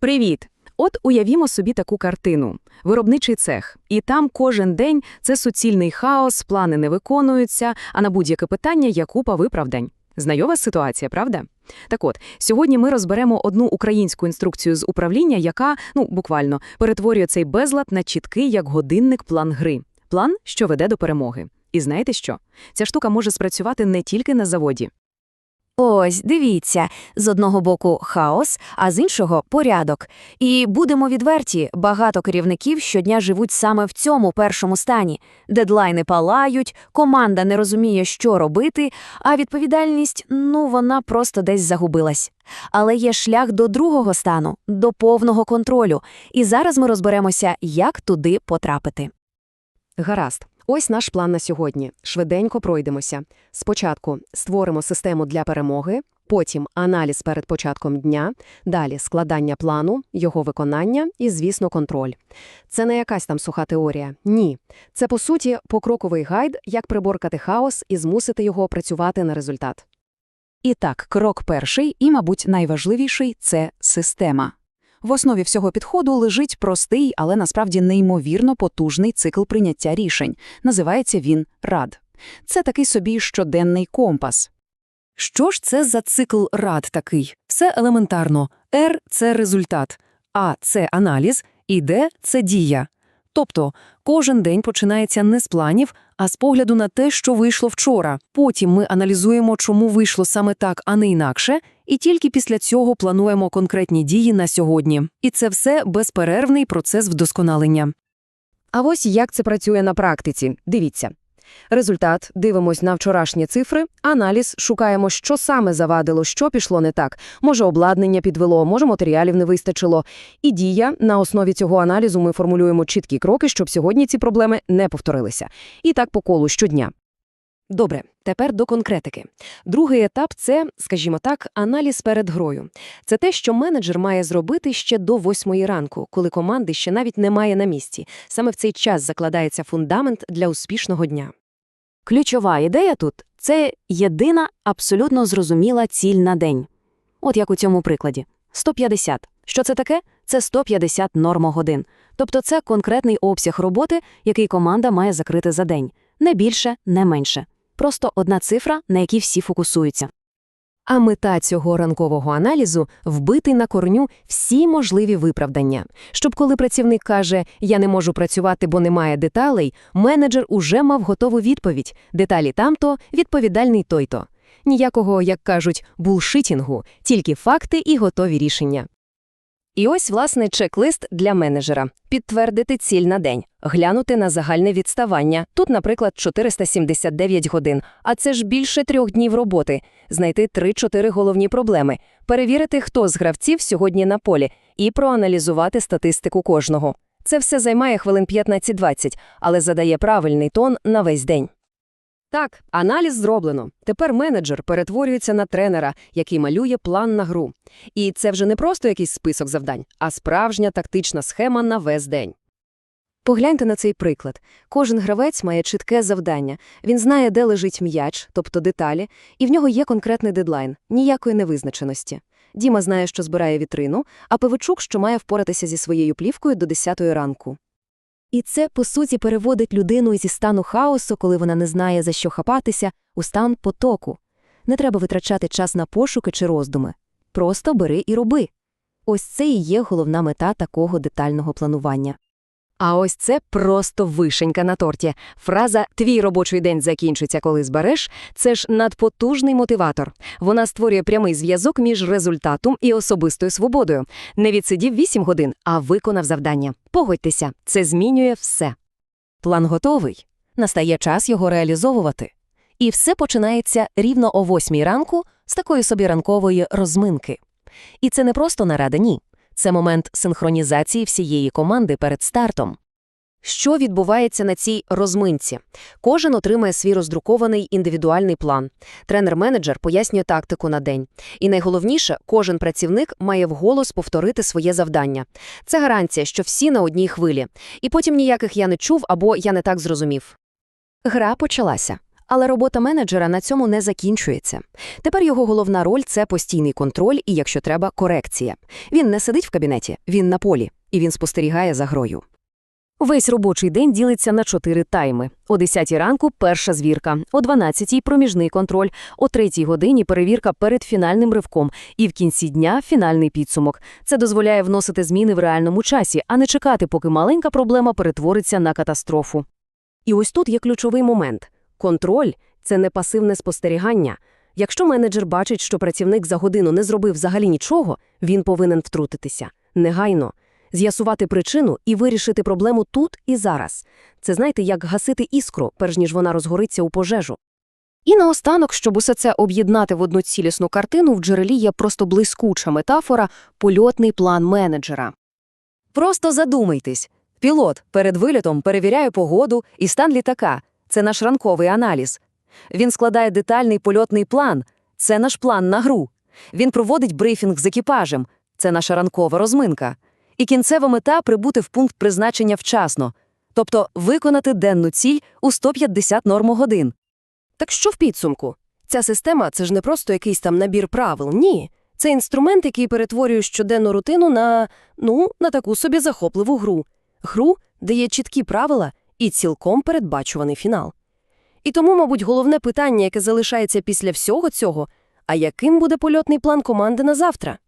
Привіт! От уявімо собі таку картину. Виробничий цех. І там кожен день це суцільний хаос, плани не виконуються, а на будь-яке питання є купа виправдань. Знайова ситуація, правда? Так от, сьогодні ми розберемо одну українську інструкцію з управління, яка, ну, буквально, перетворює цей безлад на чіткий, як годинник, план гри. План, що веде до перемоги. І знаєте що? Ця штука може спрацювати не тільки на заводі. Ось, дивіться, з одного боку хаос, а з іншого порядок. І будемо відверті, багато керівників щодня живуть саме в цьому першому стані. Дедлайни палають, команда не розуміє, що робити, а відповідальність, ну, вона просто десь загубилась. Але є шлях до другого стану, до повного контролю. І зараз ми розберемося, як туди потрапити. Гаразд. Ось наш план на сьогодні. Швиденько пройдемося. Спочатку створимо систему для перемоги, потім аналіз перед початком дня, далі складання плану, його виконання і, звісно, контроль. Це не якась там суха теорія. Ні. Це, по суті, покроковий гайд, як приборкати хаос і змусити його працювати на результат. І так, крок перший і, мабуть, найважливіший – це система. В основі всього підходу лежить простий, але насправді неймовірно потужний цикл прийняття рішень. Називається він РАД. Це такий собі щоденний компас. Що ж це за цикл рад такий? Все елементарно. R – це результат, А – це аналіз, і Д – це дія. Тобто, кожен день починається не з планів, а з погляду на те, що вийшло вчора. Потім ми аналізуємо, чому вийшло саме так, а не інакше, і тільки після цього плануємо конкретні дії на сьогодні. І це все безперервний процес вдосконалення. А ось як це працює на практиці. Дивіться. Результат – дивимось на вчорашні цифри, аналіз, шукаємо, що саме завадило, що пішло не так. Може, обладнання підвело, може, матеріалів не вистачило. І дія – на основі цього аналізу ми формулюємо чіткі кроки, щоб сьогодні ці проблеми не повторилися. І так по колу щодня. Добре, тепер до конкретики. Другий етап – це, скажімо так, аналіз перед грою. Це те, що менеджер має зробити ще до восьмої ранку, коли команди ще навіть немає на місці. Саме в цей час закладається фундамент для успішного дня. Ключова ідея тут – це єдина, абсолютно зрозуміла ціль на день. От як у цьому прикладі. 150. Що це таке? Це 150 нормогодин. Тобто це конкретний обсяг роботи, який команда має закрити за день. Не більше, не менше. Просто одна цифра, на якій всі фокусуються. А мета цього ранкового аналізу – вбити на корню всі можливі виправдання. Щоб коли працівник каже «я не можу працювати, бо немає деталей», менеджер уже мав готову відповідь «деталі там-то, відповідальний той-то». Ніякого, як кажуть, булшитінгу, тільки факти і готові рішення. І ось, власне, чек-лист для менеджера. Підтвердити ціль на день, глянути на загальне відставання. Тут, наприклад, 479 годин, а це ж більше трьох днів роботи. Знайти 3-4 головні проблеми, перевірити, хто з гравців сьогодні на полі, і проаналізувати статистику кожного. Це все займає хвилин 15-20, але задає правильний тон на весь день. Так, аналіз зроблено. Тепер менеджер перетворюється на тренера, який малює план на гру. І це вже не просто якийсь список завдань, а справжня тактична схема на весь день. Погляньте на цей приклад. Кожен гравець має чітке завдання. Він знає, де лежить м'яч, тобто деталі, і в нього є конкретний дедлайн, ніякої невизначеності. Діма знає, що збирає вітрину, а Пивичук, що має впоратися зі своєю плівкою до 10 ранку. І це, по суті, переводить людину зі стану хаосу, коли вона не знає, за що хапатися, у стан потоку. Не треба витрачати час на пошуки чи роздуми. Просто бери і роби. Ось це і є головна мета такого детального планування. А ось це просто вишенька на торті. Фраза «твій робочий день закінчиться, коли збереш» – це ж надпотужний мотиватор. Вона створює прямий зв'язок між результатом і особистою свободою. Не відсидів 8 годин, а виконав завдання. Погодьтеся, це змінює все. План готовий. Настає час його реалізовувати. І все починається рівно о 8 ранку з такої собі ранкової розминки. І це не просто нарада, ні. Це момент синхронізації всієї команди перед стартом. Що відбувається на цій розминці? Кожен отримає свій роздрукований індивідуальний план. Тренер-менеджер пояснює тактику на день. І найголовніше, кожен працівник має вголос повторити своє завдання. Це гарантія, що всі на одній хвилі. І потім ніяких я не чув або я не так зрозумів. Гра почалася. Але робота менеджера на цьому не закінчується. Тепер його головна роль – це постійний контроль і, якщо треба, корекція. Він не сидить в кабінеті, він на полі, і він спостерігає за грою. Весь робочий день ділиться на чотири тайми. О 10 ранку – перша звірка, о 12 – проміжний контроль, о 3 годині – перевірка перед фінальним ривком і в кінці дня – фінальний підсумок. Це дозволяє вносити зміни в реальному часі, а не чекати, поки маленька проблема перетвориться на катастрофу. І ось тут є ключовий момент. Контроль – це не пасивне спостерігання. Якщо менеджер бачить, що працівник за годину не зробив взагалі нічого, він повинен втрутитися. Негайно. З'ясувати причину і вирішити проблему тут і зараз. Це, знаєте, як гасити іскру, перш ніж вона розгориться у пожежу. І наостанок, щоб усе це об'єднати в одну цілісну картину, в джерелі є просто блискуча метафора – польотний план менеджера. Просто задумайтесь. Пілот перед вильотом перевіряє погоду і стан літака. Це наш ранковий аналіз. Він складає детальний польотний план. Це наш план на гру. Він проводить брифінг з екіпажем. Це наша ранкова розминка. І кінцева мета прибути в пункт призначення вчасно, тобто виконати денну ціль у 150 нормогодин. Так що в підсумку? Ця система – це ж не просто якийсь там набір правил, ні. Це інструмент, який перетворює щоденну рутину на, ну, на таку собі захопливу гру. Гру, де є чіткі правила і цілком передбачуваний фінал. І тому, мабуть, головне питання, яке залишається після всього цього – а яким буде польотний план команди на завтра?